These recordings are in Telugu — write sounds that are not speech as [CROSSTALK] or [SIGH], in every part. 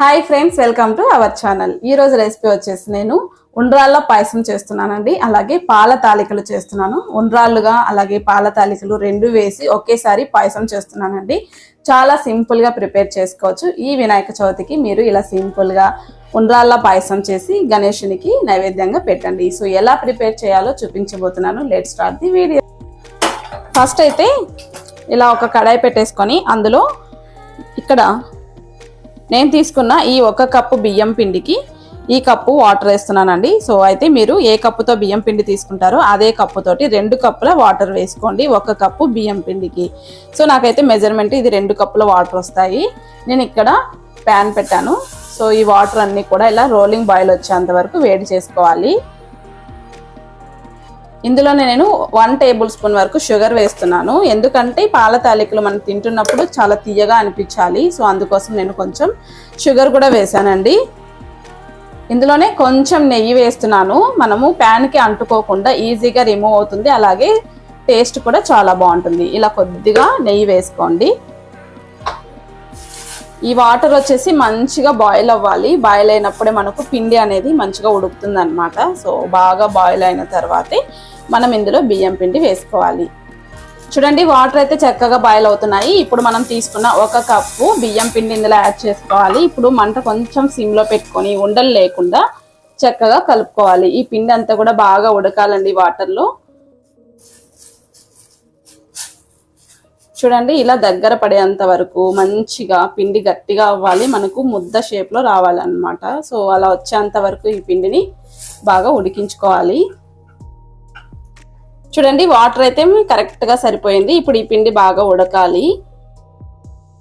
Hi friends welcome to our channel ఈరోజు రెసిపీ వచ్చేసి నేను ఉండ్రాళ్ళ పాయసం చేస్తున్నానండి. అలాగే పాల తాలికలు చేస్తున్నాను. ఉండ్రాళ్ళుగా అలాగే పాల తాలికలు రెండు వేసి ఒకేసారి పాయసం చేస్తున్నానండి. చాలా సింపుల్గా ప్రిపేర్ చేసుకోవచ్చు. ఈ వినాయక చవితికి మీరు ఇలా సింపుల్గా ఉండ్రాళ్ళ పాయసం చేసి గణేషునికి నైవేద్యంగా పెట్టండి. సో ఎలా ప్రిపేర్ చేయాలో చూపించబోతున్నాను. Let start the video first అయితే ఇలా ఒక కడాయి పెట్టేసుకొని అందులో ఇక్కడ నేను తీసుకున్న ఈ ఒక కప్పు బియ్యం పిండికి ఈ కప్పు వాటర్ వేస్తున్నానండి. సో అయితే మీరు ఏ కప్పుతో బియ్యం పిండి తీసుకుంటారో అదే కప్పుతోటి రెండు కప్పుల వాటర్ వేసుకోండి ఒక కప్పు బియ్యం పిండికి. సో నాకైతే మెజర్మెంట్ ఇది రెండు కప్పుల వాటర్ వస్తాయి. నేను ఇక్కడ ప్యాన్ పెట్టాను. సో ఈ వాటర్ అన్నీ కూడా ఇలా రోలింగ్ బాయిల్ వచ్చేంత వరకు వేడి చేసుకోవాలి. ఇందులోనే నేను వన్ టేబుల్ స్పూన్ వరకు షుగర్ వేస్తున్నాను. ఎందుకంటే పాల తాలికలు మనం తింటున్నప్పుడు చాలా తీయగా అనిపించాలి. సో అందుకోసం నేను కొంచెం షుగర్ కూడా వేసానండి ఇందులోనే కొంచెం నెయ్యి వేస్తున్నాను. మనము ప్యాన్కి అంటుకోకుండా ఈజీగా రిమూవ్ అవుతుంది. అలాగే టేస్ట్ కూడా చాలా బాగుంటుంది. ఇలా కొద్దిగా నెయ్యి వేసుకోండి. ఈ వాటర్ వచ్చేసి మంచిగా బాయిల్ అవ్వాలి. బాయిల్ అయినప్పుడే మనకు పిండి అనేది మంచిగా ఉడుకుతుంది అనమాట సో బాగా బాయిల్ అయిన తర్వాతే మనం ఇందులో బియ్యం పిండి వేసుకోవాలి. చూడండి వాటర్ అయితే చక్కగా బాయిల్ అవుతున్నాయి. ఇప్పుడు మనం తీసుకున్న ఒక కప్పు బియ్యం పిండి ఇందులో యాడ్ చేసుకోవాలి. ఇప్పుడు మంట కొంచెం సిమ్లో పెట్టుకొని ఉండలు లేకుండా చక్కగా కలుపుకోవాలి. ఈ పిండి అంతా కూడా బాగా ఉడకాలండి వాటర్లో. చూడండి ఇలా దగ్గర పడేంత వరకు మంచిగా పిండి గట్టిగా అవ్వాలి. మనకు ముద్ద షేప్లో రావాలన్నమాట. సో అలా వచ్చేంత వరకు ఈ పిండిని బాగా ఉడికించుకోవాలి. చూడండి వాటర్ అయితే కరెక్ట్గా సరిపోయింది. ఇప్పుడు ఈ పిండి బాగా ఉడకాలి.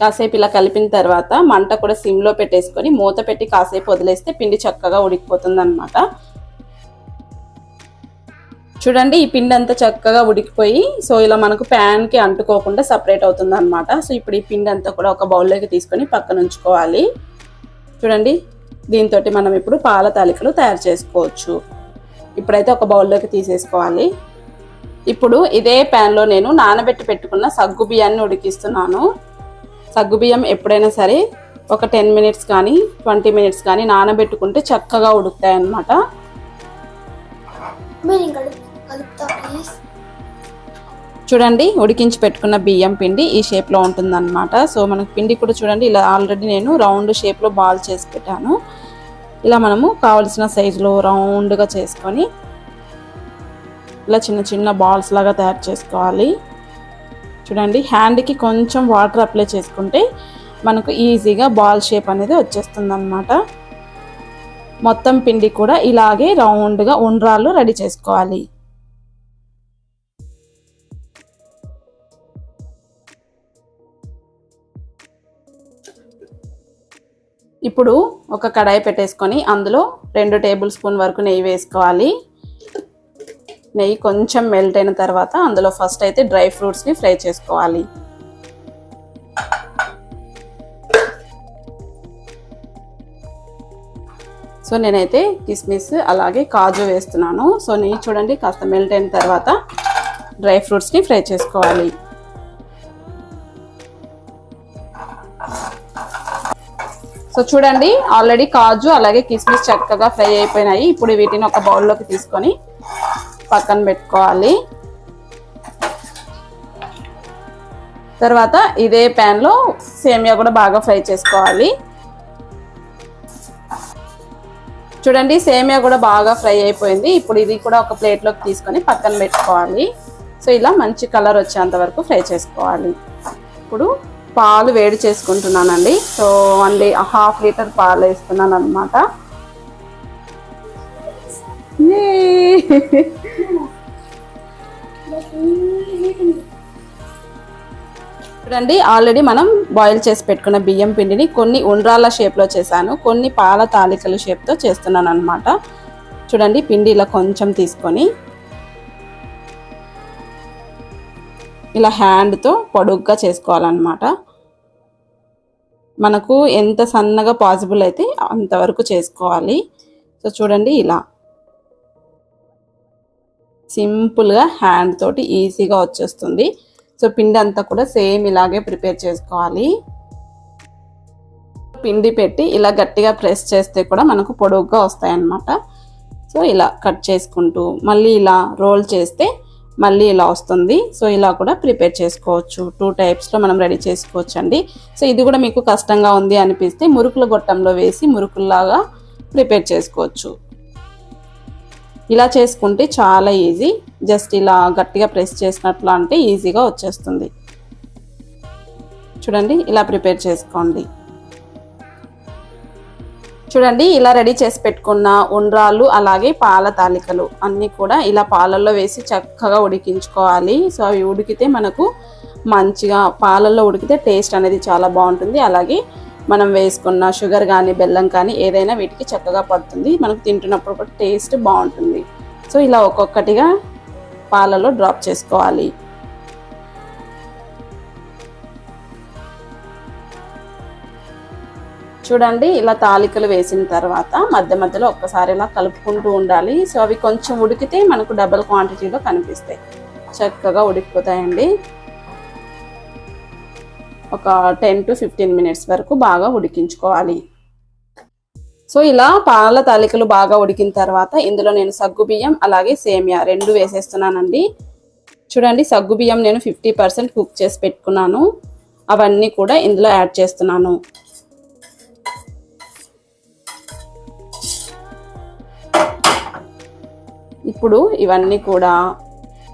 కాసేపు ఇలా కలిపిన తర్వాత మంట కూడా సిమ్లో పెట్టేసుకొని మూత పెట్టి కాసేపు వదిలేస్తే పిండి చక్కగా ఉడికిపోతుంది అనమాట చూడండి ఈ పిండి అంతా చక్కగా ఉడికిపోయి సో ఇలా మనకు ప్యాన్కి అంటుకోకుండా సపరేట్ అవుతుంది అనమాట సో ఇప్పుడు ఈ పిండి అంతా కూడా ఒక బౌల్లోకి తీసుకొని పక్కన ఉంచుకోవాలి. చూడండి దీంతో మనం ఇప్పుడు పాల తాలికలు తయారు చేసుకోవచ్చు. ఇప్పుడైతే ఒక బౌల్లోకి తీసేసుకోవాలి. ఇప్పుడు ఇదే ప్యాన్లో నేను నానబెట్టి పెట్టుకున్న సగ్గు బియ్యాన్ని ఉడికిస్తున్నాను. సగ్గు బియ్యం ఎప్పుడైనా సరే ఒక టెన్ మినిట్స్ కానీ ట్వంటీ మినిట్స్ కానీ నానబెట్టుకుంటే చక్కగా ఉడుకుతాయి అన్నమాట మీరు కలుపుతా ప్లీజ్ చూడండి ఉడికించి పెట్టుకున్న బియ్యం పిండి ఈ షేప్లో ఉంటుందన్నమాట. సో మనకు పిండి కూడా చూడండి ఇలా ఆల్రెడీ నేను రౌండ్ షేప్లో బాల్ చేసి పెట్టాను. ఇలా మనము కావలసిన సైజులో రౌండ్గా చేసుకొని ఇలా చిన్న చిన్న బాల్స్ లాగా తయారు చేసుకోవాలి. చూడండి హ్యాండ్కి కొంచెం వాటర్ అప్లై చేసుకుంటే మనకు ఈజీగా బాల్ షేప్ అనేది వచ్చేస్తుంది అన్నమాట మొత్తం పిండి కూడా ఇలాగే రౌండ్గా ఉండ్రాళ్ళు రెడీ చేసుకోవాలి. ఇప్పుడు ఒక కడాయి పెట్టేసుకొని అందులో రెండు టేబుల్ స్పూన్ వరకు నెయ్యి వేసుకోవాలి. నెయ్యి కొంచెం మెల్ట్ అయిన తర్వాత అందులో ఫస్ట్ అయితే డ్రై ఫ్రూట్స్ని ఫ్రై చేసుకోవాలి. సో నేనైతే కిస్మిస్ అలాగే కాజు వేస్తున్నాను. సో నెయ్యి చూడండి కాస్త మెల్ట్ అయిన తర్వాత డ్రై ఫ్రూట్స్ని ఫ్రై చేసుకోవాలి. సో చూడండి ఆల్రెడీ కాజు అలాగే కిస్మిస్ చక్కగా ఫ్రై అయిపోయినాయి. ఇప్పుడు వీటిని ఒక బౌల్లోకి తీసుకొని పక్కన పెట్టుకోవాలి. తర్వాత ఇదే ప్యాన్లో సేమియా కూడా బాగా ఫ్రై చేసుకోవాలి. చూడండి సేమియా కూడా బాగా ఫ్రై అయిపోయింది. ఇప్పుడు ఇది కూడా ఒక ప్లేట్లోకి తీసుకొని పక్కన పెట్టుకోవాలి. సో ఇలా మంచి కలర్ వచ్చేంత వరకు ఫ్రై చేసుకోవాలి. ఇప్పుడు పాలు వేడి చేసుకుంటున్నానండి. సో లీ హాఫ్ లీటర్ పాలు వేస్తున్నాను అనమాట [LAUGHS] చూడండి ఆల్రెడీ మనం బాయిల్ చేసి పెట్టుకున్న బియ్యం పిండిని కొన్ని ఉండ్రాల షేప్లో చేశాను. కొన్ని పాల తాలికల షేప్తో చేస్తున్నాను అనమాట చూడండి పిండి ఇలా కొంచెం తీసుకొని ఇలా హ్యాండ్తో పొడుగ్గా చేసుకోవాలన్నమాట. మనకు ఎంత సన్నగా పాసిబుల్ అయితే అంతవరకు చేసుకోవాలి. సో చూడండి ఇలా. సింపుల్గా హ్యాండ్ తోటి ఈజీగా వచ్చేస్తుంది. సో పిండి అంతా కూడా సేమ్ ఇలాగే ప్రిపేర్ చేసుకోవాలి. పిండి పెట్టి ఇలా గట్టిగా ప్రెస్ చేస్తే కూడా మనకు పొడవుగా వస్తాయన్నమాట. సో ఇలా కట్ చేసుకుంటూ మళ్ళీ ఇలా రోల్ చేస్తే మళ్ళీ ఇలా వస్తుంది. సో ఇలా కూడా ప్రిపేర్ చేసుకోవచ్చు. టూ టైప్స్లో మనం రెడీ చేసుకోవచ్చు అండి సో ఇది కూడా మీకు కష్టంగా ఉంది అనిపిస్తే మురుకుల గొట్టంలో వేసి మురుకుల్లాగా ప్రిపేర్ చేసుకోవచ్చు. ఇలా చేసుకుంటే చాలా ఈజీ. జస్ట్ ఇలా గట్టిగా ప్రెస్ చేసినట్లు అంటే ఈజీగా వచ్చేస్తుంది. చూడండి ఇలా ప్రిపేర్ చేసుకోండి. చూడండి ఇలా రెడీ చేసి పెట్టుకున్న ఉండ్రాళ్ళు అలాగే పాల తాలికలు అన్నీ కూడా ఇలా పాలల్లో వేసి చక్కగా ఉడికించుకోవాలి. సో అవి ఉడికితే మనకు మంచిగా పాలల్లో ఉడికితే టేస్ట్ అనేది చాలా బాగుంటుంది. అలాగే మనం వేసుకున్న షుగర్ కానీ బెల్లం కానీ ఏదైనా వీటికి చక్కగా పడుతుంది. మనకు తింటున్నప్పుడు కూడా టేస్ట్ బాగుంటుంది. సో ఇలా ఒక్కొక్కటిగా పాలలో డ్రాప్ చేసుకోవాలి. చూడండి ఇలా తాలికలు వేసిన తర్వాత మధ్య మధ్యలో ఒక్కసారి ఇలా కలుపుకుంటూ ఉండాలి. సో అవి కొంచెం ఉడికితే మనకు డబల్ క్వాంటిటీలో కనిపిస్తాయి. చక్కగా ఉడికిపోతాయండి. ఒక టెన్ టు ఫిఫ్టీన్ మినిట్స్ వరకు బాగా ఉడికించుకోవాలి. సో ఇలా పాల తాలికలు బాగా ఉడికిన తర్వాత ఇందులో నేను సగ్గు బియ్యం అలాగే సేమియా రెండు వేసేస్తున్నానండి. చూడండి సగ్గు బియ్యం నేను ఫిఫ్టీ పర్సెంట్ కుక్ చేసి పెట్టుకున్నాను. అవన్నీ కూడా ఇందులో యాడ్ చేస్తున్నాను. ఇప్పుడు ఇవన్నీ కూడా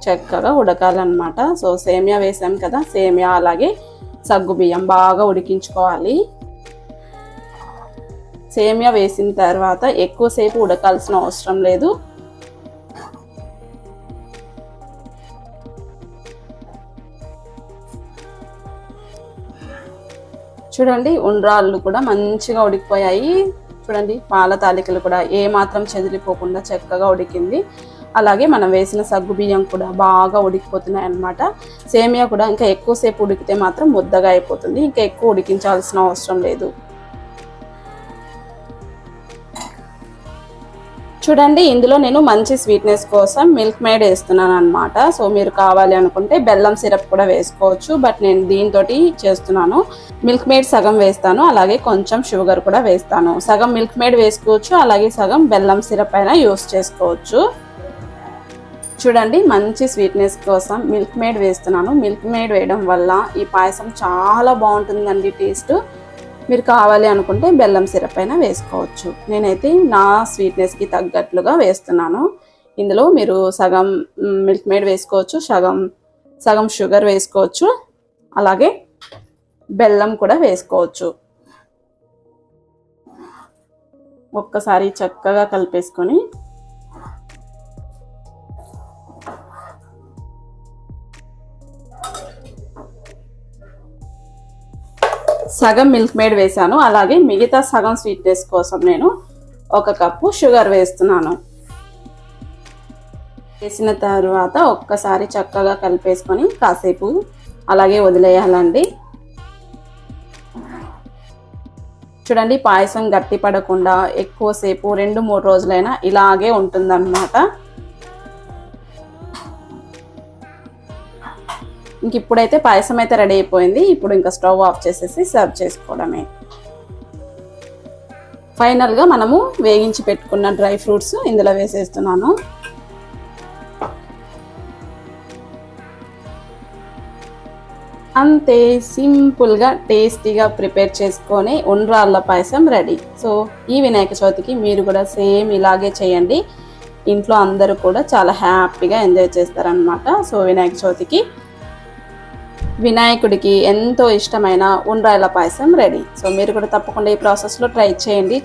చక్కగా ఉడకాలన్నమాట. సో సేమియా వేసాం కదా సేమియా అలాగే సగ్గు బియ్యం బాగా ఉడికించుకోవాలి. సేమియా వేసిన తర్వాత ఎక్కువసేపు ఉడకాల్సిన అవసరం లేదు. చూడండి ఉండ్రాళ్ళు కూడా మంచిగా ఉడికిపోయాయి. చూడండి పాల తాలికలు కూడా ఏ మాత్రం చెదిరిపోకుండా చక్కగా ఉడికింది. అలాగే మనం వేసిన సగ్గు బియ్యం కూడా బాగా ఉడికిపోతున్నాయి అనమాట సేమియా కూడా ఇంకా ఎక్కువసేపు ఉడికితే మాత్రం ముద్దగా అయిపోతుంది. ఇంకా ఎక్కువ ఉడికించాల్సిన అవసరం లేదు. చూడండి ఇందులో నేను మంచి స్వీట్నెస్ కోసం మిల్క్ మేడ్ వేస్తున్నాను అనమాట సో మీరు కావాలి అనుకుంటే బెల్లం సిరప్ కూడా వేసుకోవచ్చు. బట్ నేను దీంతో చేస్తున్నాను. మిల్క్ మేడ్ సగం వేస్తాను. అలాగే కొంచెం షుగర్ కూడా వేస్తాను. సగం మిల్క్ మేడ్ వేసుకోవచ్చు. అలాగే సగం బెల్లం సిరప్ అయినా యూస్ చేసుకోవచ్చు. చూడండి మంచి స్వీట్నెస్ కోసం మిల్క్ మేడ్ వేస్తున్నాను. మిల్క్ మేడ్ వేయడం వల్ల ఈ పాయసం చాలా బాగుంటుందండి టేస్ట్ మీరు కావాలి అనుకుంటే బెల్లం సిరప్ అయినా వేసుకోవచ్చు. నేనైతే నా స్వీట్నెస్కి తగ్గట్లుగా వేస్తున్నాను. ఇందులో మీరు సగం మిల్క్ మేడ్ వేసుకోవచ్చు సగం సగం షుగర్ వేసుకోవచ్చు. అలాగే బెల్లం కూడా వేసుకోవచ్చు. ఒక్కసారి చక్కగా కలిపేసుకొని సగం మిల్క్ మేడ్ వేసాను అలాగే మిగతా సగం స్వీట్నెస్ కోసం నేను ఒక కప్పు షుగర్ వేస్తున్నాను. వేసిన తర్వాత ఒక్కసారి చక్కగా కలిపేసుకొని కాసేపు అలాగే వదిలేయాలండి. చూడండి పాయసం గట్టి పడకుండా ఎక్కువసేపు రెండు మూడు రోజులైనా ఇలాగే ఉంటుందన్నమాట. ఇంక ఇప్పుడైతే పాయసం అయితే రెడీ అయిపోయింది. ఇప్పుడు ఇంకా స్టవ్ ఆఫ్ చేసేసి సర్వ్ చేసుకోవడమే. ఫైనల్గా మనము వేగించి పెట్టుకున్న డ్రై ఫ్రూట్స్ ఇందులో వేసేస్తున్నాను. అంతే సింపుల్గా టేస్టీగా ప్రిపేర్ చేసుకొని ఉండ్రాళ్ళ పాయసం రెడీ. సో ఈ వినాయక చవితికి మీరు కూడా సేమ్ ఇలాగే చేయండి. ఇంట్లో అందరూ కూడా చాలా హ్యాపీగా ఎంజాయ్ చేస్తారనమాట సో వినాయక చవితికి వినాయకుడికి ఎంతో ఇష్టమైన ఉండ్రాయల పాయసం రెడీ. సో మీరు కూడా తప్పకుండా ఈ ప్రాసెస్లో ట్రై చేయండి.